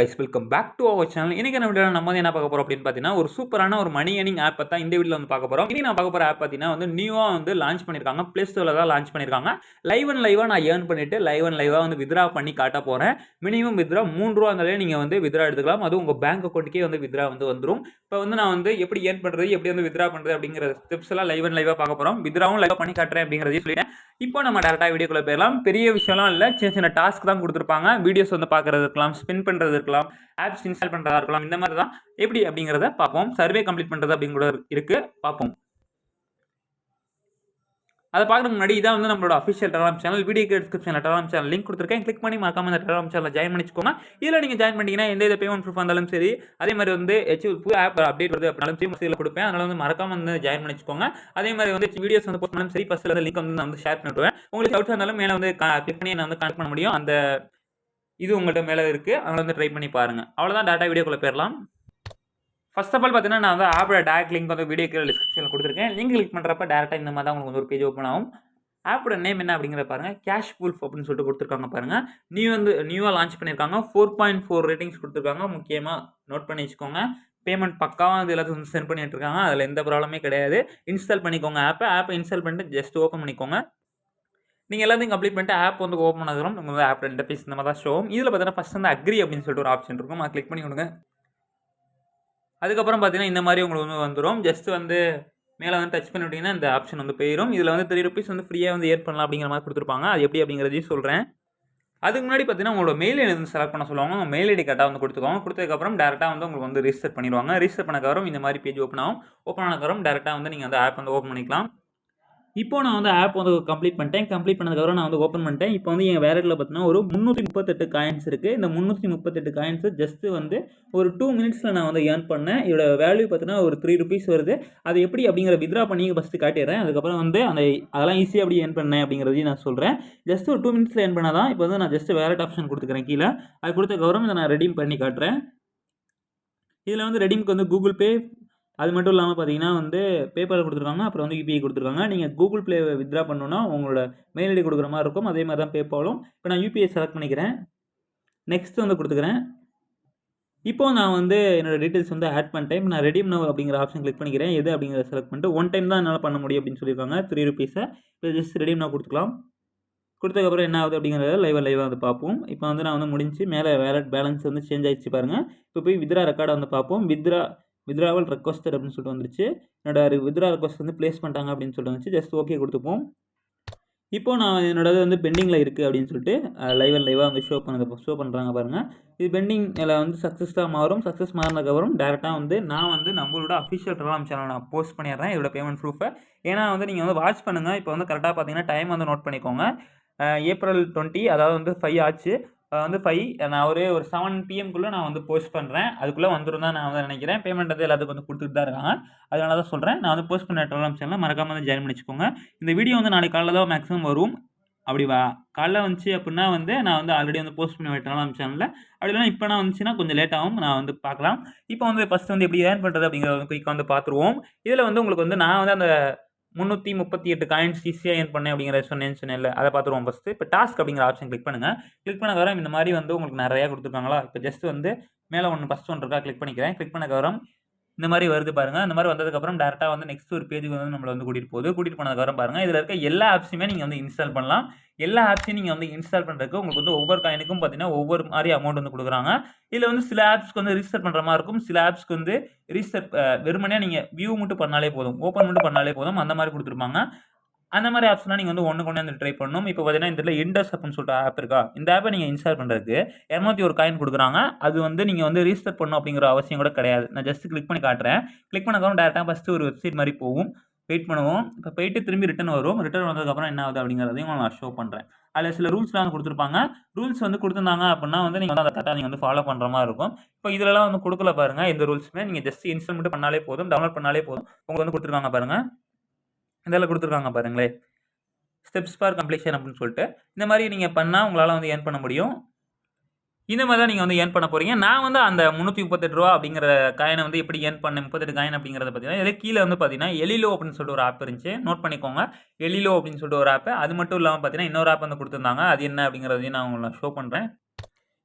Guys welcome back to our channel இன்னைக்கு என்ன video நம்ம வந்து என்ன பார்க்க போறோம் அப்படின்னு பார்த்தீங்கன்னா ஒரு சூப்பரான ஒரு மணி ஏர்னிங் ஆப் தான் இந்த வீடியோ வந்து பார்க்க போறோம். இன்னைக்கு நான் பார்க்க போற ஆப் பார்த்தீங்கன்னா வந்து நியூவாக வந்து லான்ச் பண்ணியிருக்காங்க. ப்ளே ஸ்டோரில் தான் லான்ச் பண்ணியிருக்காங்க. லைவ் அண்ட் லைவாக நான் ஏர்ன் பண்ணிட்டு லைவ் அண்ட் லைவாக வந்து வித்ரா பண்ணி காட்ட போறேன். மினிமம் வித்ரா மூணு ரூபா இருந்தாலே நீங்கள் வந்து வித்ரா எடுத்துக்கலாம். அது உங்கள் பேங்க் அக்கௌண்ட்டுக்கே வந்து வித்ரா வந்து வந்துடும் இப்போ வந்து நான் வந்து எப்படி ஏர்ன் பண்ணுறது எப்படி வந்து வித்ரா பண்ணுறது அப்படிங்கிற ஸ்டெப்ஸ் எல்லாம் லைவ் அண்ட் லைவாக பார்க்க போகிறோம் வித்ராவும் லைவாக பண்ணி காட்டுறேன் அப்படிங்கிறதையும் சொல்லிட்டேன். இப்போ நம்ம டேரெக்டாக வீடியோக்குள்ளே போயிடலாம். பெரிய விஷயம்லாம் இல்லை. சின்ன சின்ன டாஸ்க் தான் கொடுத்துருப்பாங்க. வீடியோஸ் வந்து பார்க்குறது இருக்கலாம் ஸ்பின் பண்ணுறது இருக்கலாம் ஆப்ஸ் இன்ஸ்டால் பண்ணுறதா இருக்கலாம் இந்த மாதிரி தான் எப்படி அப்படிங்கிறத பார்ப்போம். சர்வே கம்ப்ளீட் பண்ணுறது அப்படிங்கிற கூட இருக்குது பார்ப்போம். அதை பார்க்குறதுக்கு முன்னாடி இதான் வந்து நம்மளோட அஃபிஷியல் டெலாம் சேனல் வீடியோ டிஸ்கிரிப்ஷனில் டெலாம் சேனல் லிங்க் கொடுத்துருக்கேன். கிளிக் பண்ணி மறக்காம இந்த டெலாம் சேனலில் ஜாயின் பண்ணிக்கோங்க இதில் நீங்கள் ஜாயின் பண்ணிங்கன்னா எந்த பேமெண்ட் ப்ரூஃப் இருந்தாலும் சரி அதே மாதிரி வந்து ஹெச் புது ஆப் அப்டேட் வருது அப்படின்னாலும் சரி மசியில் கொடுப்பேன். அதனால் வந்து மறக்காம வந்து ஜாயின் பண்ணிச்சுக்கோங்க. அதே மாதிரி வந்து வீடியோஸ் வந்து போஸ்ட் பண்ணாலும் சரி ஃபஸ்ட்டில் வந்து லிங்க் வந்து நான் வந்து ஷேர் பண்ணிவிடுவேன் உங்களுக்கு டவுட்ஸ் இருந்தாலும் மேலே வந்து கிளிக் பண்ணி நான் வந்து கனெக்ட் பண்ண முடியும். அந்த இது உங்கள்கிட்ட மேலே இருக்குது அதனால் வந்து ட்ரை பண்ணி பாருங்கள் அவ்வளோதான் டேட்டா வீடியோக்குள்ளே போயிடலாம். ஃபஸ்ட் ஆஃப் ஆல் பார்த்தீங்கன்னா நான் வந்து ஆப்போட டேரக்ட் லிங்க் வந்து வீடியோ கீழே டிஸ்கிரிப்ஷனில் கொடுத்துருக்கேன். லிங்க் கிளிக் பண்ணுறப்ப டேரெக்டாக இந்த மாதிரி தான் உங்களுக்கு வந்து ஒரு பேஜ் ஓப்பன் ஆகும். ஆப்போட நேம் என்ன அப்படிங்கிற பாருங்கள் கேஷ் ப்ரூஃப் அப்படின்னு சொல்லிட்டு கொடுத்துருக்காங்க பாருங்கள் நியூ வந்து நியூவாக லான்ச் பண்ணியிருக்காங்க. ஃபோர் பாயிண்ட் ஃபோர் ரேட்டிங்ஸ் கொடுத்துருக்காங்க. முக்கியமாக நோட் பண்ணி வச்சுக்கோங்க. பேமெண்ட் பக்காவாக அது எல்லாத்தையும் சென்ட் பண்ணிட்டு இருக்காங்க. அதில் எந்த ப்ராப்ளமே கிடையாது. இன்ஸ்டால் பண்ணிக்கோங்க ஆப்பை ஆப்பை இன்ஸ்டால் பண்ணிட்டு ஜஸ்ட் ஓப்பன் பண்ணிக்கோங்க. நீங்கள் எல்லாத்தையும் கம்ப்ளீட் பண்ணிட்டு ஆப் வந்து ஓப்பன் ஆகிறோம் உங்களுக்கு வந்து ஆப் பேஸ் இந்த மாதிரி தான் ஷோம் இதில் பார்த்தீங்கன்னா ஃபஸ்ட் வந்து அக்ரி அப்படின்னு சொல்லிட்டு ஒரு ஆப்ஷன் இருக்கும். அதை கிளிக் பண்ணி கொடுங்க அதுக்கப்புறம் பார்த்தீங்கன்னா இந்த மாதிரி உங்களுக்கு வந்து வந்துடும் ஜஸ்ட் வந்து மேலே வந்து டச் பண்ணி விட்டிங்கன்னா இந்த ஆப்ஷன் வந்து போயிடும் இதில் வந்து த்ரீ ருபீஸ் வந்து ஃப்ரீயாக வந்து ஏர் பண்ணலாம் அப்படிங்கிற மாதிரி கொடுத்துருப்பாங்க. அது எப்படி அப்படிங்கிறதையும் சொல்கிறேன் அதுக்கு முன்னாடி பார்த்தீங்கன்னா உங்களோட மெயில் ஐடி வந்து செலக்ட் பண்ண சொல்லுவாங்க. உங்கள் மெயில் ஐடி கரெக்டாக வந்து கொடுத்துக்கோங்க. கொடுத்ததுக்கப்புறம் டேரெக்டாக வந்து உங்களுக்கு வந்து ரிஜிஸ்டர் பண்ணிடுவாங்க. ரிஜிஸ்டர் பண்ணக்கப்புறம் இந்த மாதிரி பேஜ் ஓப்பன் ஆகும். ஓப்பன் ஆனக்கப்புறம் டேரெக்டாக வந்து நீங்கள் அந்த ஆப் வந்து ஓப்பன் பண்ணிக்கலாம். இப்போ நான் வந்து ஆப் வந்து கம்ப்ளீட் பண்ணிட்டேன். கம்ப்ளீட் பண்ணதுக்கப்புறம் நான் வந்து ஓப்பன் பண்ணிட்டேன். இப்போ வந்து என் வேலெட்டில் பார்த்தீங்கன்னா ஒரு முந்நூற்றி முப்பத்தெட்டு காயின்ஸ் இருக்குது இந்த முந்நூற்றி முப்பத்தெட்டு காயின்ஸு ஜஸ்ட்டு வந்து ஒரு டூ மினிட்ஸில் நான் வந்து ஏர்ன் பண்ணேன். இதோட வேல்யூ பார்த்தீங்கன்னா ஒரு த்ரீ ருபீஸ் வருது. அது எப்படி அப்படிங்கிற வித்ரா பண்ணி ஃபஸ்ட்டு காட்டிடுறேன். அதுக்கப்புறம் வந்து அந்த அதெல்லாம் ஈஸியாக எப்படி ஏர்ன் பண்ணேன் அப்படிங்கிறதையும் நான் சொல்கிறேன் ஜஸ்ட் ஒரு டூ மினிட்ஸில் ஏர்ன் பண்ணால் தான் இப்போ வந்து நான் ஜஸ்ட் வேலட் ஆப்ஷன் கொடுத்துக்கிறேன் கீழே. அது கொடுத்த இதை நான் ரெடீம் பண்ணி காட்டுறேன். இதில் வந்து ரெடிமுக்கு வந்து கூகுள் பே அது மட்டும் இல்லாமல் பார்த்தீங்கன்னா வந்து பேபால் கொடுத்துருக்காங்க அப்புறம் வந்து யூபிஐ கொடுத்துருக்காங்க. நீங்கள் கூகுள் ப்ளே வித்ரா பண்ணணுன்னா உங்களோட மெயில் ஐடி கொடுக்குற மாதிரி இருக்கும். அதே மாதிரி தான் பேப்பாலும் இப்போ நான் யூபிஐ செலக்ட் பண்ணிக்கிறேன். நெக்ஸ்ட் வந்து கொடுத்துக்கிறேன். இப்போ நான் வந்து என்னோடய டீட்டெயில்ஸ் வந்து ஆட் பண்ணிட்டேன். நான் ரெடி நவ் அப்படிங்கிற ஆப்ஷன் கிளிக் பண்ணிக்கிறேன். எது அப்படிங்கிறத செலக்ட் பண்ணிட்டு ஒன் டைம் தான் என்னால் பண்ண முடியும் அப்படின்னு சொல்லியிருக்காங்க. த்ரீ ருபீஸை இப்போ ஜஸ்ட் ரெடிம் நவ் கொடுத்துக்கலாம். கொடுத்ததுக்கப்புறம் என்ன ஆகுது அப்படிங்கிறத லைவாக லைவாக வந்து பார்ப்போம். இப்போ வந்து நான் வந்து முடிஞ்சு மேலே வேலட் பேலன்ஸ் வந்து சேஞ்ச் ஆகிடுச்சு பாருங்கள் இப்போ போய் வித்ரா ரெக்கார்டை வந்து பார்ப்போம். வித்ரா வித்ராவல் ரெக்வஸ்டட் அப்படின்னு சொல்லிட்டு வந்துருச்சு. என்னோட வித்ரா ரெக்வஸ்ட் வந்து ப்ளேஸ் பண்ணிட்டாங்க அப்படின்னு சொல்லிட்டு வந்துச்சு ஜஸ்ட் ஓகே கொடுத்துப்போம். இப்போ நான் என்னோடது வந்து பெண்டிங்கில் இருக்குது அப்படின்னு சொல்லிட்டு லைவ் அண்ட் லைவாக வந்து ஷோ பண்ண ஷோ பண்ணுறாங்க பாருங்கள் இது பெண்டிங்கில் வந்து சக்ஸஸ்டாக மாறும். சக்ஸஸ் மாறினதுக்கப்புறம் டேரெக்டாக வந்து நான் வந்து நம்மளோட அஃபிஷியல் டெலாம் சேனல் நான் போஸ்ட் பண்ணிடுறேன். இதோட பேமெண்ட் ப்ரூஃபை ஏன்னா வந்து நீங்கள் வந்து வாட்ச் பண்ணுங்கள் இப்போ வந்து கரெக்டாக பார்த்தீங்கன்னா டைம் வந்து நோட் பண்ணிக்கோங்க. ஏப்ரல் டுவெண்ட்டி அதாவது வந்து ஃபைவ் ஆச்சு. வந்து ஃபைவ் நான் ஒரு ஒரு செவன் பிஎம்குள்ளே நான் வந்து போஸ்ட் பண்ணுறேன் அதுக்குள்ளே வந்துடும் தான் நான் வந்து நினைக்கிறேன். பேமெண்ட் வந்து எல்லாத்துக்கும் வந்து கொடுத்துட்டு தான் இருக்காங்க. அதனால தான் சொல்கிறேன் நான் வந்து போஸ்ட் பண்ண டெலாம் சேனலில் மறக்காமல் வந்து ஜாயின் பண்ணிச்சுக்கோங்க. இந்த வீடியோ வந்து நாளைக்கு காலையில் தான் மேக்ஸிமம் வரும். அப்படி வா. காலைல வந்துச்சு அப்படின்னா வந்து நான் வந்து ஆல்ரெடி வந்து போஸ்ட் பண்ணி விட்டலாம் சேனலில் அப்படிலாம் இப்போ நான் வந்துச்சுன்னா கொஞ்சம் லேட் ஆகும். நான் வந்து பார்க்கலாம். இப்போ வந்து ஃபஸ்ட்டு வந்து எப்படி ஏர்ன் பண்ணுறது அப்படிங்கிறத வந்து குயிக்காக வந்து பார்த்துருவோம். இதில் வந்து உங்களுக்கு வந்து நான் வந்து அந்த முந்நூற்றி முப்பத்தி எட்டு காயின்ஸ் ஈஸியாக ஏர்ன் பண்ணேன் அப்படிங்கிற சொன்னேன்னு சொன்னேன் அதை பார்த்துருவோம் ஃபஸ்ட்டு இப்போ டாஸ்க் அப்படிங்கிற ஆப்ஷன் கிளிக் பண்ணுங்கள் கிளிக் பண்ண இந்த மாதிரி வந்து உங்களுக்கு நிறையா கொடுத்துருக்காங்களா? இப்போ ஜஸ்ட் வந்து மேலே ஒன்று ஃபஸ்ட் ஒன்று இருக்கா கிளிக் பண்ணிக்கிறேன். கிளிக் பண்ண வரம் இந்த மாதிரி வருது பாருங்கள் இந்த மாதிரி வந்ததுக்கப்புறம் டேரெக்டாக வந்து நெக்ஸ்ட் ஒரு பேஜுக்கு வந்து நம்மளை வந்து கூட்டிகிட்டு போகுது. கூட்டிகிட்டு போனதுக்கப்புறம் பாருங்கள் இதில் இருக்க எல்லா ஆப்ஸுமே நீங்கள் வந்து இன்ஸ்டால் பண்ணலாம். எல்லா ஆப்ஸையும் நீங்கள் வந்து இன்ஸ்டால் பண்ணுறதுக்கு உங்களுக்கு வந்து ஒவ்வொரு காயினுக்கும் பார்த்தீங்கன்னா ஒவ்வொரு மாதிரி அமௌண்ட் வந்து கொடுக்குறாங்க. இதில் வந்து சில ஆப்ஸ்க்கு வந்து ரிஜிஸ்டர் பண்ணுற மாதிரி இருக்கும். சில ஆப்ஸ்க்கு வந்து ரிஜிஸ்டர் வெறுமனையாக நீங்கள் வியூ மட்டும் பண்ணாலே போதும். ஓப்பன் மட்டும் பண்ணாலே போதும். அந்த மாதிரி கொடுத்துருப்பாங்க. அந்த மாதிரி ஆப்ஸ்லாம் நீங்கள் வந்து ஒன்று கொண்டு வந்து ட்ரை பண்ணணும். இப்போ பார்த்தீங்கன்னா இந்த இண்டஸ் அப்படின்னு சொல்லிட்டு ஆப் இருக்கா? இந்த ஆப்பை நீங்கள் இன்ஸ்டால் பண்ணுறதுக்கு இரநூத்தி ஒரு காயின் கொடுக்குறாங்க. அது வந்து நீங்கள் வந்து ரிஜிஸ்டர் பண்ணணும் அப்படிங்கிற அவசியம் கூட கிடையாது. நான் ஜஸ்ட் கிளிக் பண்ணி காட்டுறேன். கிளிக் பண்ணக்கப்புறம் டேரெக்டாக ஃபஸ்ட்டு ஒரு வெப்சைட் மாதிரி போகும். வெயிட் பண்ணுவோம். இப்போ போயிட்டு திரும்பி ரிட்டன் வரும் ரிட்டன் வந்ததுக்கப்புறம் என்ன ஆகுது அப்படிங்கிறதையும் நான் ஷோ பண்ணுறேன் அதில் சில ரூல்ஸ்லாம் வந்து கொடுத்துருப்பாங்க. ரூல்ஸ் வந்து கொடுத்துருந்தாங்க அப்படின்னா வந்து நீங்கள் வந்து அதை கரெக்டாக நீங்கள் வந்து ஃபாலோ பண்ணுற மாதிரி இருக்கும். இப்போ இதிலலாம் வந்து கொடுக்கல பாருங்கள் எந்த ரூல்ஸுமே நீங்கள் ஜஸ்ட் இன்ஸ்டால் மட்டும் பண்ணாலே போதும் டவுன்லோட் பண்ணாலே போதும். உங்களுக்கு வந்து கொடுத்துருக்காங்க பாருங்கள் இதெல்லாம் கொடுத்துருக்காங்க பாருங்களேன் ஸ்டெப்ஸ் ஃபார் கம்ப்ளீஷன் அப்படின்னு சொல்லிட்டு. இந்த மாதிரி நீங்கள் பண்ணால் உங்களால் வந்து ஏர்ன் பண்ண முடியும். இந்த மாதிரி தான் நீங்கள் வந்து ஏர்ன் பண்ண போகிறீங்க நான் வந்து அந்த முந்நூற்றி முப்பத்தெட்டு ரூபா அப்படிங்கிற காயினை வந்து எப்படி ஏர்ன் பண்ணேன் முப்பத்தெட்டு காயின் அப்படிங்கிறத பார்த்தீங்கன்னா இதில் கீழே வந்து பார்த்தீங்கன்னா எலிலோ அப்படின்னு சொல்லிட்டு ஒரு ஆப் இருந்துச்சு. நோட் பண்ணிக்கோங்க. எலிலோ அப்படின்னு சொல்லிட்டு ஒரு ஆப் அது மட்டும் இல்லாமல் பார்த்தீங்கன்னா இன்னொரு ஆப் வந்து கொடுத்துருந்தாங்க. அது என்ன அப்படிங்கிறதையும் நான் உங்களை ஷோ பண்ணுறேன்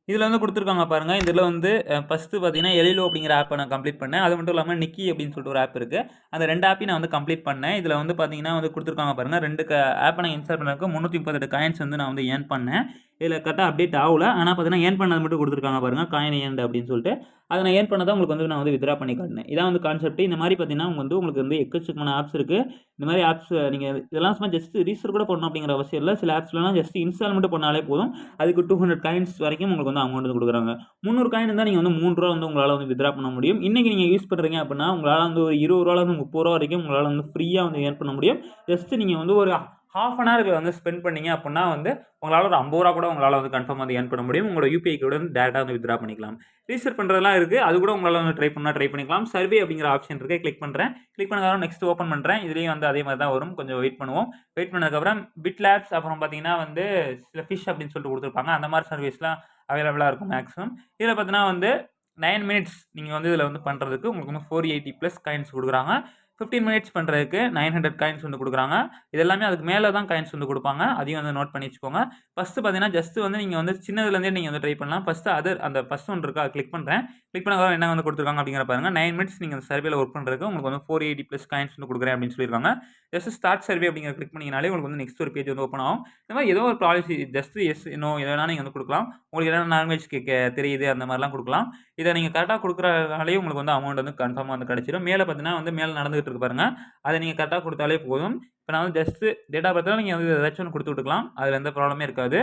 இதில் வந்து கொடுத்துருக்காங்க பாருங்கள் இதில் வந்து ஃபஸ்ட்டு பார்த்தீங்கன்னா எலிலோ அப்படிங்கிற ஆப்பை நான் கம்ப்ளீட் பண்ணேன். அது மட்டும் இல்லாமல் நிக்கி அப்படின்னு சொல்லிட்டு ஒரு ஆப் இருக்குது அந்த ரெண்டு ஆப்பையும் நான் வந்து கம்ப்ளீட் பண்ணேன். இதில் வந்து பார்த்தீங்கன்னா வந்து கொடுத்துருக்காங்க பாருங்கள் ரெண்டு க ஆப்பை நான் இன்ஸ்டால் பண்ணுறதுக்கு முந்நூற்றி முப்பத்தெட்டு காயின்ஸ் வந்து நான் வந்து ஏர்ன் பண்ணேன். இதில் கரெக்டாக அப்டேட் ஆகல. ஆனால் பார்த்தீங்கன்னா ஏன் பண்ணது மட்டும் கொடுத்துருக்காங்க பாருங்கள் காயின் ஏன் அப்படின்னு சொல்லிட்டு. அதை நான் ஏன் பண்ணதான் உங்களுக்கு வந்து நான் வந்து வித்ரா பண்ணி காட்டினேன். இதான் வந்து கான்செப்ட் இந்த மாதிரி பார்த்தீங்கன்னா வந்து உங்களுக்கு வந்து எக்கச்சக்கமான ஆப்ஸ் இருக்குது இந்த மாதிரி ஆப்ஸ் நீங்கள் இதெல்லாம் சும்மா ஜஸ்ட் ரீசர் கூட பண்ணணும் அப்படிங்கிற அவசியம் இல்லை. சில ஆப்ஸ்லாம் ஜஸ்ட் இன்ஸ்டால் மட்டும் பண்ணாலே போதும். அதுக்கு டூ ஹண்ட்ரட் காயின்ஸ் வரைக்கும் உங்களுக்கு வந்து அமௌண்ட் வந்து கொடுக்குறாங்க. முந்நூறு காயின் இருந்தால் நீங்கள் வந்து மூணு ரூபா வந்து உங்களால் வந்து வித்ரா பண்ண முடியும். இன்றைக்கி நீங்கள் யூஸ் பண்ணுறீங்க அப்படின்னா உங்களால் வந்து ஒரு இருபது வந்து முப்பது ரூபா வரைக்கும் உங்களால் வந்து ஃப்ரீயாக வந்து ஏர்ன் பண்ண முடியும். ஜஸ்ட் நீங்கள் வந்து ஒரு ஹாஃப் அன் ஹவருக்கு வந்து ஸ்பெண்ட் பண்ணீங்க அப்படின்னா வந்து உங்களால் ஒரு ஐம்பது ரூபா கூட உங்களால் வந்து கன்ஃபார்ம் வந்து ஏர்ன் பண்ண முடியும். உங்களோட யூபிஐ கூட வந்து டேரெக்டாக வந்து வித்ரா பண்ணிக்கலாம். ரீசெட் பண்ணுறதுலாம் இருக்குது அது கூட உங்களால் வந்து ட்ரை பண்ணால் ட்ரை பண்ணிக்கலாம். சர்வே அப்படிங்கிற ஆப்ஷன் இருக்குது கிளிக் பண்ணுறேன் கிளிக் பண்ணதுக்கப்புறம் நெக்ஸ்ட் ஓப்பன் பண்ணுறேன் இதுலேயும் வந்து அதே மாதிரி தான் வரும். கொஞ்சம் வெயிட் பண்ணுவோம். வெயிட் பண்ணதுக்கப்புறம் பிட் லேப்ஸ் அப்புறம் பார்த்தீங்கன்னா வந்து சில ஃபிஷ் அப்படின்னு சொல்லிட்டு கொடுத்துருப்பாங்க. அந்த மாதிரி சர்வீஸ்லாம் அவைலபிளாக இருக்கும் மேக்ஸிமம் இதில் பார்த்தீங்கன்னா வந்து நைன் மினிட்ஸ் நீங்கள் வந்து இதில் வந்து பண்ணுறதுக்கு உங்களுக்கு வந்து ஃபோர் எயிட்டி ப்ளஸ் காயின்ஸ் கொடுக்குறாங்க. ஃபிஃப்டீன் மினிட்ஸ் பண்ணுறதுக்கு நைன் ஹண்ட்ரட் காயின்ஸ் வந்து கொடுக்குறாங்க. இது எல்லாமே அதுக்கு மேலே தான் காயின்ஸ் வந்து கொடுப்பாங்க. அதையும் வந்து நோட் பண்ணி வச்சுக்கோங்க. ஃபஸ்ட்டு பார்த்தீங்கன்னா ஜஸ்ட்டு வந்து நீங்கள் வந்து சின்னதுலேருந்தே நீங்கள் வந்து ட்ரை பண்ணலாம். ஃபஸ்ட்டு அதர் அந்த ஃபஸ்ட் ஒன்று இருக்கா கிளிக் பண்ணுறேன் கிளிக் பண்ண என்ன வந்து கொடுத்துருக்காங்க அப்படிங்கிற பாருங்க. நைன் மினிட்ஸ் நீங்கள் அந்த சர்வேல ஒர்க் பண்ணுறதுக்கு உங்களுக்கு வந்து ஃபோர் எயிட்டி ப்ளஸ் காயின்ஸ் வந்து கொடுக்குறேன் அப்படின்னு சொல்லியிருக்காங்க. ஜஸ்ட் ஸ்டார்ட் சர்வே அப்படிங்கிற கிளிக் பண்ணிங்கனாலே உங்களுக்கு வந்து நெக்ஸ்ட் ஒரு பேஜ் வந்து ஓப்பன் ஆகும். இந்த மாதிரி ஏதோ ஒரு பாலிசி ஜஸ்ட் எஸ் இன்னும் எதனா நீங்கள் வந்து கொடுக்கலாம். உங்களுக்கு என்னென்ன லாங்குவேஜ் கேட்க தெரியுது அந்த மாதிரிலாம் கொடுக்கலாம். இதை நீங்கள் கரெக்டாக கொடுக்குறதுனாலே உங்களுக்கு வந்து அமௌண்ட் வந்து கன்ஃபார்மாக வந்து கிடச்சிடும் மேலே பார்த்தீங்கன்னா வந்து மேலே நடந்துகிட்டு இருக்கு பாருங்கள் அதை நீங்கள் கரெக்டாக கொடுத்தாலே போதும். இப்போ நான் வந்து ஜஸ்ட்டு டேட்டா பர்த்தில் நீங்கள் வந்து ஏதாச்சும் ஒன்று கொடுத்து விட்டுக்கலாம். அதில் எந்த ப்ராப்ளமே இருக்காது.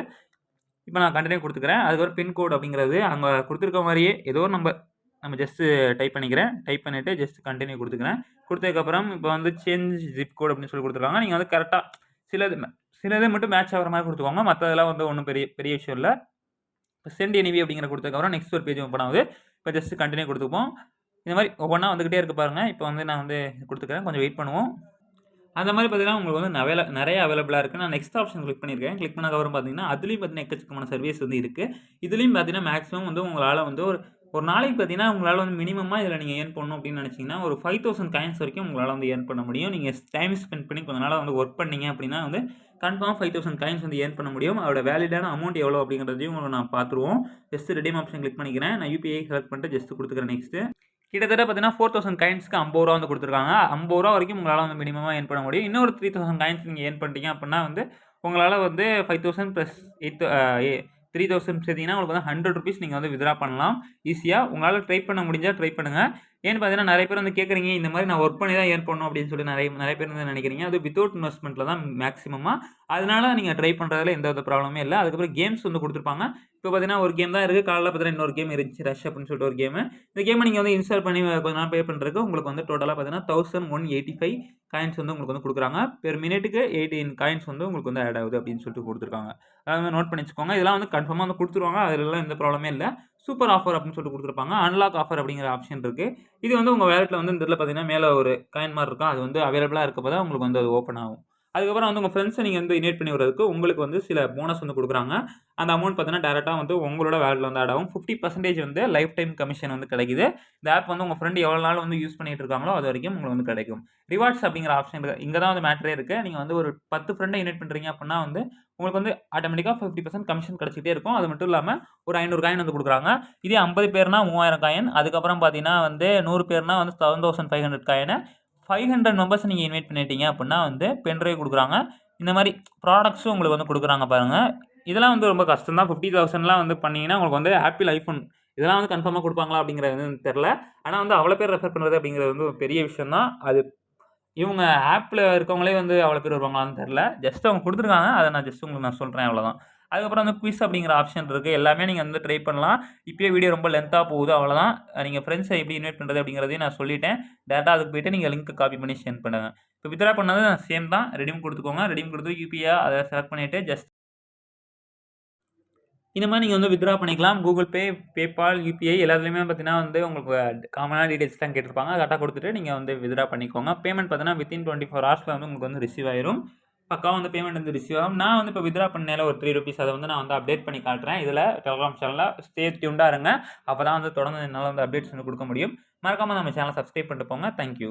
இப்போ நான் கண்டினியூ கொடுத்துக்கிறேன். அதுக்கப்புறம் பின்கோடு அப்படிங்கிறது அங்கே கொடுத்துருக்க மாதிரியே ஏதோ நம்ம நம்ம ஜஸ்ட்டு டைப் பண்ணிக்கிறேன். டைப் பண்ணிவிட்டு ஜஸ்ட் கண்டினியூ கொடுத்துக்கிறேன். கொடுத்ததுக்கப்புறம் இப்போ வந்து சேஞ்ச் ஜிப் கோட் அப்படின்னு சொல்லி கொடுத்துருக்காங்க. நீங்கள் வந்து கரெக்டாக சிலது சிலது மட்டும் மேட்ச் ஆகிற மாதிரி கொடுத்துக்கோங்க. மற்றதெல்லாம் வந்து ஒன்றும் பெரிய பெரிய விஷயம் இல்லை. இப்போ சென்ட் எனிவி அப்படிங்கிற கொடுத்ததுக்கப்புறம் நெக்ஸ்ட் ஒரு பேஜ் ஓப்பன் ஆகுது. இப்போ ஜஸ்ட் கண்டினியூ கொடுத்துப்போம் இந்த மாதிரி ஒவ்வொன்றா வந்துக்கிட்டே இருக்க பாருங்கள் இப்போ வந்து நான் வந்து கொடுத்துக்கிறேன். கொஞ்சம் வெயிட் பண்ணுவோம். அந்த மாதிரி பார்த்தீங்கன்னா உங்களுக்கு வந்து நிறைய நிறைய அவைலபிளாக இருக்குது நான் நெக்ஸ்ட் ஆப்ஷன் கிளிக் பண்ணியிருக்கேன். கிளிக் அப்புறம் பார்த்தீங்கன்னா அதுலேயும் பார்த்தீங்கன்னா எக்கச்சக்கமான சர்வீஸ் வந்து இருக்குது இதுலேயும் பார்த்தீங்கன்னா மேக்ஸிமம் வந்து உங்களால் வந்து ஒரு ஒரு நாளைக்கு பார்த்தீங்கன்னா உங்களால் வந்து மினிமமாக இதில் நீங்கள் ஏர்ன் பண்ணணும் அப்படின்னு நினச்சிங்கன்னா ஒரு ஃபைவ் தௌசண்ட் காயின்ஸ் வரைக்கும் உங்களால் வந்து ஏர்ன் பண்ண முடியும். நீங்கள் டைம் ஸ்பெண்ட் பண்ணி கொஞ்ச நாளாக வந்து ஒர்க் பண்ணீங்க அப்படின்னா வந்து கன்ஃபார்ம் ஃபைவ் தௌசண்ட் காயின்ஸ் வந்து ஏர்ன் பண்ண முடியும். அதோட வேலிடான அமௌண்ட் எவ்வளோ அப்படிங்கிறதையும் உங்களுக்கு நான் பார்த்துருவோம். ஜஸ்ட் ரெடிம் ஆப்ஷன் கிளிக் பண்ணிக்கிறேன். நான் யூபிஐ செலக்ட் பண்ணிட்டு ஜஸ்ட் கொடுத்துக்கிறேன் நெக்ஸ்ட்டு கிட்டத்தட்ட பார்த்தீங்கன்னா ஃபோர் தௌசண்ட் காயின்ஸ்க்கு ஐம்பது ரூபா வந்து கொடுத்துருக்காங்க. ஐம்பது ரூபா வரைக்கும் உங்களால் வந்து மினிமமாக ஏர்ன் பண்ண முடியும். இன்னொரு த்ரீ தௌசண்ட் காயின்ஸ் நீங்கள் ஏர்ன் பண்ணிட்டீங்க அப்படின்னா வந்து உங்களால் வந்து five thousand plus eight three thousand சேர்த்திங்கன்னா உங்களுக்கு வந்து ஹண்ட்ரட் ருபீஸ் நீங்கள் வந்து வித்ரா பண்ணலாம். ஈஸியாக உங்களால் ட்ரை பண்ண முடிஞ்சால் ட்ரை பண்ணுங்கள் ஏன்னு பார்த்தீங்கன்னா நிறைய பேர் வந்து கேட்குறீங்க இந்த மாதிரி நான் ஒர்க் பண்ணி தான் ஏர்ன் பண்ணணும் அப்படின்னு சொல்லி நிறைய நிறைய பேர் வந்து நினைக்கிறீங்க. அது வித்தவுட் இன்வெஸ்ட்மெண்ட்டில் தான் மேக்ஸிமமாக அதனால நீங்கள் ட்ரை பண்ணுறதுல எந்த வித ப்ராப்ளமே இல்லை. அதுக்கப்புறம் கேம்ஸ் வந்து கொடுத்துருப்பாங்க. இப்போ பார்த்தீங்கன்னா ஒரு கேம் தான் இருக்குது காலையில் பார்த்தீங்கன்னா இன்னொரு கேம் இருந்துச்சு ரஷ் அப்படின்னு சொல்லிட்டு ஒரு கேமு இந்த கேமை நீங்கள் வந்து இன்ஸ்டால் பண்ணி கொஞ்ச நாள் பே பண்ணுறதுக்கு உங்களுக்கு வந்து டோட்டலாக பார்த்தீங்கன்னா thousand one eighty five coins வந்து உங்களுக்கு வந்து கொடுக்குறாங்க. பெர் மினிட்டுக்கு எயிட்டீன் காயின்ஸ் வந்து உங்களுக்கு வந்து ஆட் ஆகுது அப்படின்னு சொல்லிட்டு கொடுத்துருக்காங்க. அதை வந்து நோட் பண்ணி வச்சுக்கோங்க. இதெல்லாம் வந்து கன்ஃபார்மாக வந்து கொடுத்துருவாங்க. அதிலலாம் எந்த ப்ராப்ளமே இல்லை. சூப்பர் ஆஃபர் அப்படின்னு சொல்லிட்டு கொடுத்துருப்பாங்க. அன்லாக் ஆஃபர் அப்படிங்கிற ஆப்ஷன் இருக்குது இது வந்து உங்கள் வேலெட்டில் வந்து இந்த இதில் பார்த்தீங்கன்னா மேலே ஒரு காயின் மாதிரி இருக்கும். அது வந்து அவைலபிளாக இருக்கப்போ தான் உங்களுக்கு வந்து அது ஓப்பன் ஆகும். அதுக்கப்புறம் வந்து உங்கள் ஃப்ரெண்ட்ஸை நீங்கள் வந்து இன்வைட் பண்ணி வரதுக்கு உங்களுக்கு வந்து சில போனஸ் வந்து கொடுக்குறாங்க. அந்த அமௌண்ட் பார்த்தீங்கன்னா டேரெக்டாக வந்து உங்களோட வேலையில் வந்து ஆட் ஆகும். ஃபிஃப்டி பர்சன்டேஜ் வந்து லைஃப் டைம் கமிஷன் வந்து கிடைக்குது. இந்த ஆப் வந்து உங்கள் ஃப்ரெண்டு எவ்வளோ நாள் வந்து யூஸ் பண்ணிட்டு இருக்காங்களோ அது வரைக்கும் உங்களுக்கு வந்து கிடைக்கும். ரிவார்ட்ஸ் அப்படிங்கிற ஆப்ஷன் இருக்குது இங்கே தான் வந்து மேட்ரே இருக்குது நீங்கள் வந்து ஒரு பத்து ஃப்ரெண்டை இன்வைட் பண்ணுறீங்க அப்படின்னா வந்து உங்களுக்கு வந்து ஆட்டோமேட்டிக்காக ஃபிஃப்டி பர்சன்ட் கமிஷன் கிடச்சிட்டே இருக்கும். அது மட்டும் இல்லாமல் ஒரு ஐநூறு காயின் வந்து கொடுக்குறாங்க. இதே ஐம்பது பேர்னா மூவாயிரம் காயின் அதுக்கப்புறம் பார்த்தீங்கன்னா வந்து நூறு பேர்னா வந்து செவன் தௌசண்ட் ஃபைவ் ஹண்ட்ரட் காயினை ஃபைவ் ஹண்ட்ரட் மெம்பர்ஸ் நீங்கள் இன்வைட் பண்ணிட்டீங்க அப்படின்னா வந்து பென்ட்ரைவ் கொடுக்குறாங்க. இந்த மாதிரி ப்ராடக்ட்ஸும் உங்களுக்கு வந்து கொடுக்குறாங்க பாருங்கள் இதெல்லாம் வந்து ரொம்ப கஷ்டம் தான். ஃபிஃப்டி தௌசண்ட்லாம் வந்து பண்ணிங்கன்னா உங்களுக்கு வந்து ஆப்பிள் ஐஃபோன் இதெல்லாம் வந்து கன்ஃபார்மாக கொடுப்பாங்களா அப்படிங்கிறது வந்து தெரில ஆனால் வந்து அவ்வளோ பேர் ரெஃபர் பண்ணுறது அப்படிங்கிறது வந்து ஒரு பெரிய விஷயம் தான். அது இவங்க ஆப்பில் இருக்கவங்களே வந்து அவ்வளோ பேர் வருவாங்களான்னு தெரில ஜஸ்ட் அவங்க கொடுத்துருக்காங்க. அதை நான் ஜஸ்ட் உங்களுக்கு நான் சொல்கிறேன் அவ்வளோதான் அதுக்கப்புறம் வந்து குவிஸ் அப்படிங்கிற ஆப்ஷன் இருக்குது எல்லாமே நீங்கள் வந்து ட்ரை பண்ணலாம். இப்போயே வீடியோ ரொம்ப லென்த்தாக போகுது அவ்வளோதான் நீங்கள் ஃப்ரெண்ட்ஸை எப்படி இன்வைட் பண்ணுறது அப்படிங்கிறதையும் நான் சொல்லிட்டேன். டேரெக்டாக அதுக்கு போய்ட்டு நீங்கள் லிங்க் காப்பி பண்ணி சென்ட் பண்ணுங்கள் இப்போ வித்ரா பண்ணது சேம் தான். ரெடிம் கொடுத்துக்கோங்க. ரெடிம் கொடுத்து யூபிஐ அதை செலக்ட் பண்ணிவிட்டு ஜஸ்ட் இந்த மாதிரி நீங்கள் வந்து வித்ரா பண்ணிக்கலாம். கூகுள் பே பேபால் யூபிஐ எல்லாத்துலேயுமே பார்த்தீங்கன்னா வந்து உங்களுக்கு காமனான டீடைல்ஸ் தான் கேட்டிருப்பாங்க. கரெக்டாக கொடுத்துட்டு நீங்கள் வந்து வித்ரா பண்ணிக்கோங்க. பேமெண்ட் பார்த்தீங்கன்னா வித்தின் டுவெண்ட்டி ஃபோர் ஹவர்ஸில் வந்து உங்களுக்கு வந்து ரிசீவ் ஆயிரும். பக்காவும் வந்து பேமெண்ட் வந்து ரிசீவ் ஆகும் நான் வந்து இப்போ வித்ரா பண்ணல ஒரு த்ரீ ருபீஸ் அதை வந்து நான் வந்து அப்டேட் பண்ணி காட்டுறேன். இதில் டெலிகிராம் சேனலில் ஸ்டே டியூண்டாக இருங்க. அப்போ தான் வந்து தொடர்ந்து என்னால் வந்து அப்டேட்ஸ் வந்து கொடுக்க முடியும். மறக்காமல் நம்ம சேனலை சப்ஸ்கிரைப் பண்ணிட்டு போங்க. தேங்க்யூ